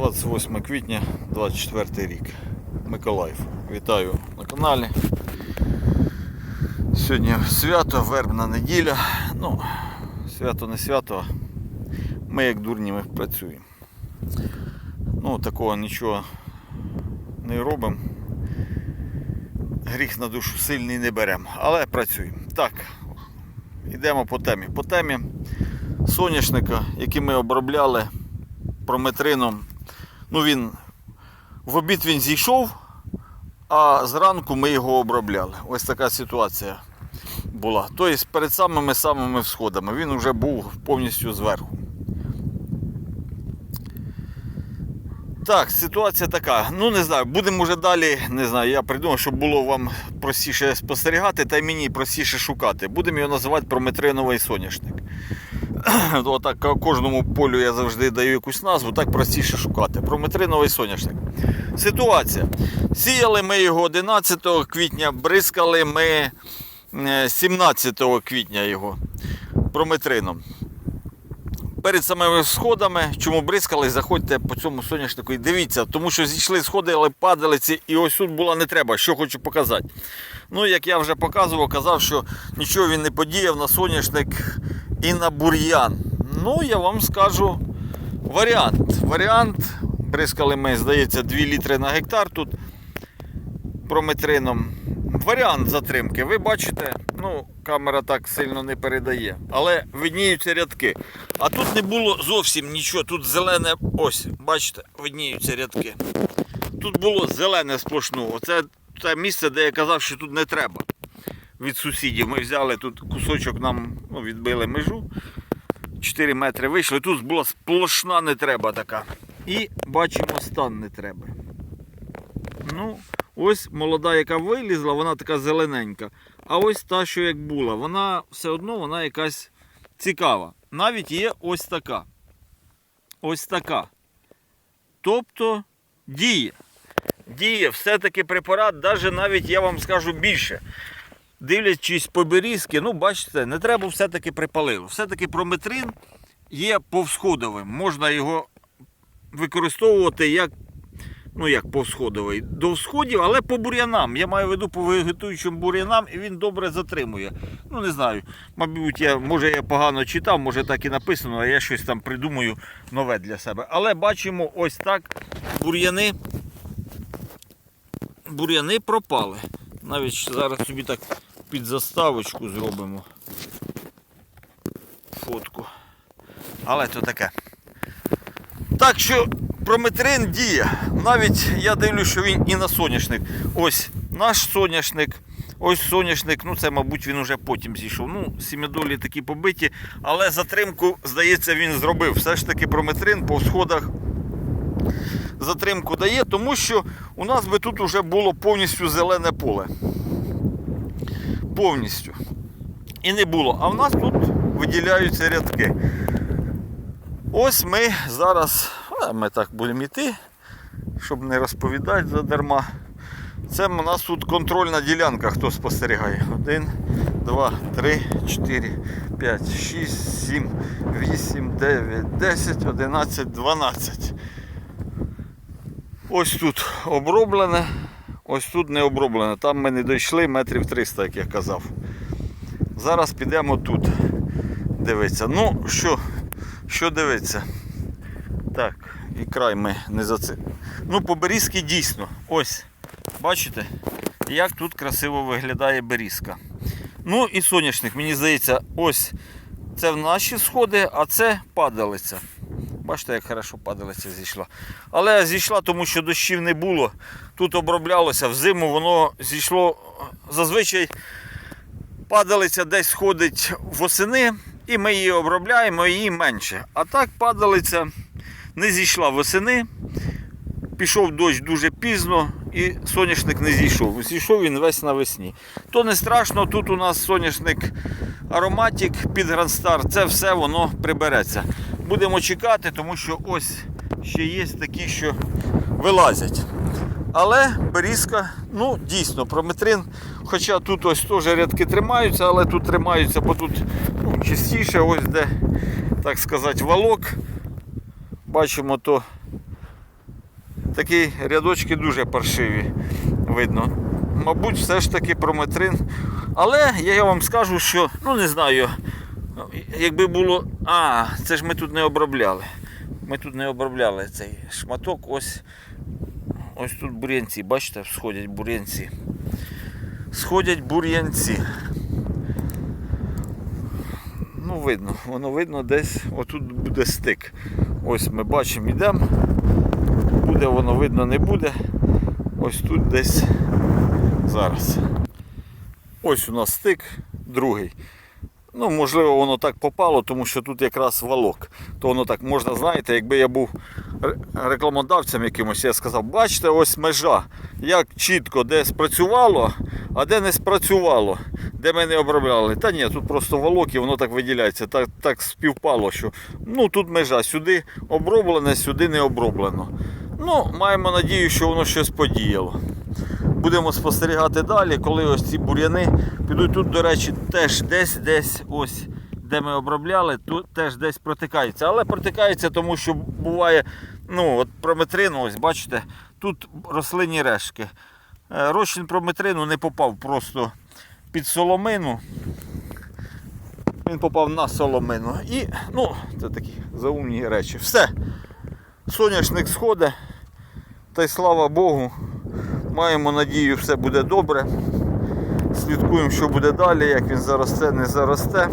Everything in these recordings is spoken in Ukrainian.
28 квітня 24 рік. Миколаїв. Вітаю на каналі. Сьогодні свято, вербна неділя. Ну, свято не свято. Ми як дурні ми працюємо. Ну, такого нічого не робимо. Гріх на душу сильний не беремо, але працюємо. Так, йдемо по темі. По темі соняшника, який ми обробляли прометрином. Ну він в обід він зійшов, а зранку ми його обробляли. Ось така ситуація була. Тобто перед самими самими всходами він вже був повністю зверху. Так, ситуація така. Ну не знаю, будемо вже далі. Не знаю, я придумав, щоб було вам простіше спостерігати, та й мені простіше шукати. Будемо його називати прометриновий соняшник. Отак кожному полю я завжди даю якусь назву, так простіше шукати. Прометриновий соняшник. Ситуація. Сіяли ми його 11 квітня, бризкали ми е, 17 квітня його прометрином. Перед самими сходами, чому бризкали, заходьте по цьому соняшнику і дивіться, тому що зійшли сходи, але падалиці, і ось тут була не треба, що хочу показати. Ну, як я вже показував, казав, що нічого він не подіяв на соняшник і на бур'ян. Ну, я вам скажу варіант. Варіант. Бризкали ми, здається, 2 літри на гектар тут прометрином. Варіант затримки. Ви бачите, ну, камера так сильно не передає, але видніються рядки. А тут не було зовсім нічого. Тут зелене, ось, бачите, видніються рядки. Тут було зелене сплошну. Оце те місце, де я казав, що тут не треба. Від сусідів ми взяли тут кусочок нам ну, відбили межу. 4 метри вийшли. Тут була сплошна не треба така. І бачимо стан не треба. Ну, ось молода, яка вилізла, вона така зелененька. А ось та, що як була, вона все одно вона якась цікава. Навіть є ось така. Ось така. Тобто діє. Діє все-таки препарат, навіть я вам скажу більше. Дивлячись по берізки, ну бачите, не треба все-таки припалило. Все-таки прометрин є повсходовим. Можна його використовувати як, ну як повсходовий, до всходів, але по бур'янам. Я маю в виду по вегетуючим бур'янам і він добре затримує. Ну не знаю. Мабуть, я, може я погано читав, може так і написано, а я щось там придумаю нове для себе. Але бачимо ось так бур'яни. Бур'яни пропали. Навіть зараз собі так під заставочку зробимо фотку. Але то таке. Так що прометрин діє. Навіть я дивлюсь, що він і на соняшник. Ось наш соняшник, ось соняшник, ну це, мабуть, він уже потім зійшов. Ну, сім'ядолі такі побиті, але затримку, здається, він зробив. Все ж таки прометрин по сходах затримку дає, тому що у нас би тут вже було повністю зелене поле. Повністю. І не було. А в нас тут виділяються рядки. Ось ми зараз, ми так будемо йти, щоб не розповідати задарма. Це у нас тут контрольна ділянка, хто спостерігає. Один, два, три, чотири, п'ять, шість, сім, вісім, дев'ять, десять, одинадцять, дванадцять. Ось тут оброблене, ось тут не оброблене. Там ми не дійшли метрів 300, як я казав. Зараз підемо тут. Дивиться. Ну, що, що дивиться? Так, і край ми не за це. Ну, по берізки дійсно. Ось. Бачите, як тут красиво виглядає берізка. Ну і соняшник, мені здається, ось це в наші сходи, а це падалиця. Бачите, як хорошо падалиця зійшла. Але зійшла, тому що дощів не було. Тут оброблялося, взиму воно зійшло. Зазвичай падалиця десь сходить восени, і ми її обробляємо, її менше. А так падалиця не зійшла восени. Пішов дощ дуже пізно і соняшник не зійшов. Зійшов він весь навесні. То не страшно, тут у нас соняшник ароматик під Грандстар, це все воно прибереться. Будемо чекати, тому що ось ще є такі, що вилазять. Але берізка, ну дійсно, прометрин. Хоча тут ось теж рядки тримаються, але тут тримаються, бо тут ну, частіше, ось де, так сказати, валок. Бачимо, то такі рядочки дуже паршиві видно. Мабуть, все ж таки прометрин. Але я вам скажу, що, ну не знаю, якби було. А, це ж ми тут не обробляли. Ми тут не обробляли цей шматок. Ось, ось тут бур'янці, бачите, сходять бур'янці. Сходять бур'янці. Ну, видно, воно видно десь отут буде стик. Ось ми бачимо, йдемо. Буде воно видно, не буде. Ось тут десь зараз. Ось у нас стик, другий. Ну, можливо, воно так попало, тому що тут якраз валок. То воно так можна, знаєте, якби я був рекламодавцем якимось, я сказав, бачите, ось межа, як чітко де спрацювало, а де не спрацювало, де ми не обробляли. Та ні, тут просто валок і воно так виділяється. Так, так співпало, що ну тут межа, сюди оброблене, сюди не оброблено. Ну, маємо надію, що воно щось подіяло. Будемо спостерігати далі, коли ось ці бур'яни підуть тут, до речі, теж десь десь ось. Де ми обробляли, тут теж десь протикається. Але протикається, тому що буває, ну, от прометрину, ось бачите, тут рослинні решки. Е, Розчин прометрину не попав просто під соломину. Він попав на соломину. І, ну, це такі заумні речі. Все. Соняшник сходить. Та й слава Богу. Маємо надію, все буде добре. Слідкуємо, що буде далі, як він заросте, не заросте.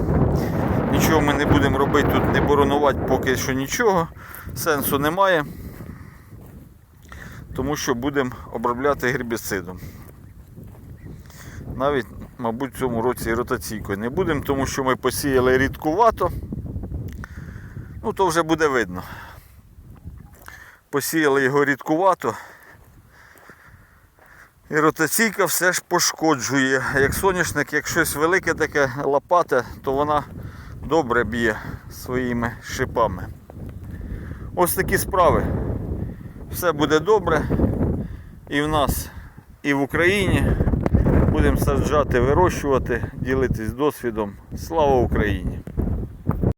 Нічого ми не будемо робити тут, не боронувати поки що нічого. Сенсу немає. Тому що будемо обробляти гербіцидом. Навіть, мабуть, в цьому році і ротаційкою не будемо, тому що ми посіяли рідкувато. Ну, то вже буде видно. Посіяли його рідкувато. І ротаційка все ж пошкоджує. Як соняшник, як щось велике таке лопате, то вона добре б'є своїми шипами. Ось такі справи. Все буде добре. І в нас, і в Україні. Будемо саджати, вирощувати, ділитись досвідом. Слава Україні!